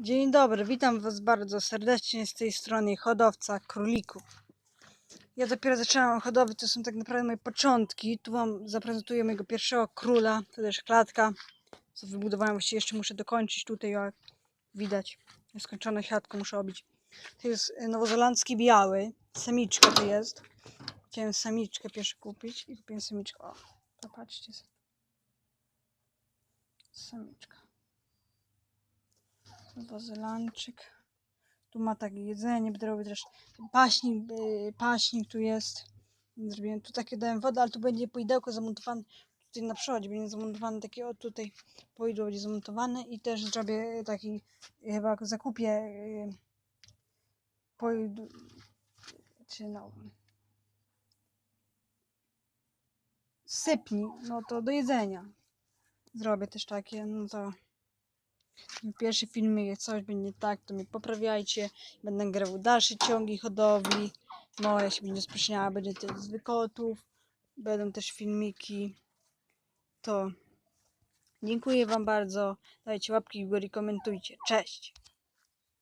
Dzień dobry, witam Was bardzo serdecznie z tej strony hodowca królików. Ja dopiero zaczęłam hodowlę, to są tak naprawdę moje początki. Tu Wam zaprezentuję mojego pierwszego króla, to też klatka, co wybudowałem, właściwie jeszcze muszę dokończyć tutaj, jak widać. Nieskończone siatko muszę obić. To jest nowozelandzki biały, samiczka to jest. Chciałem samiczkę pierwszy kupić i kupiłem samiczkę. O, popatrzcie sobie. Nowozelandczyk. Tu ma takie jedzenie, będę robił też paśnik, yy, paśnik tu jest. Zrobiłem tu takie dałem wodę, ale tu będzie poidełko zamontowane tutaj na przodzie, będzie zamontowane takie o tutaj poidło będzie zamontowane i też zrobię taki yy, chyba zakupię yy, poidło czy no sypni, no to do jedzenia. Zrobię też takie, no to Pierwszy filmik, jak coś będzie tak, to mnie poprawiajcie. Będę grał dalsze ciągi hodowli. No, ja się będzie spóźniała, będzie też z wykotów. Będą też filmiki. To dziękuję Wam bardzo. Dajcie łapki w górę i komentujcie. Cześć!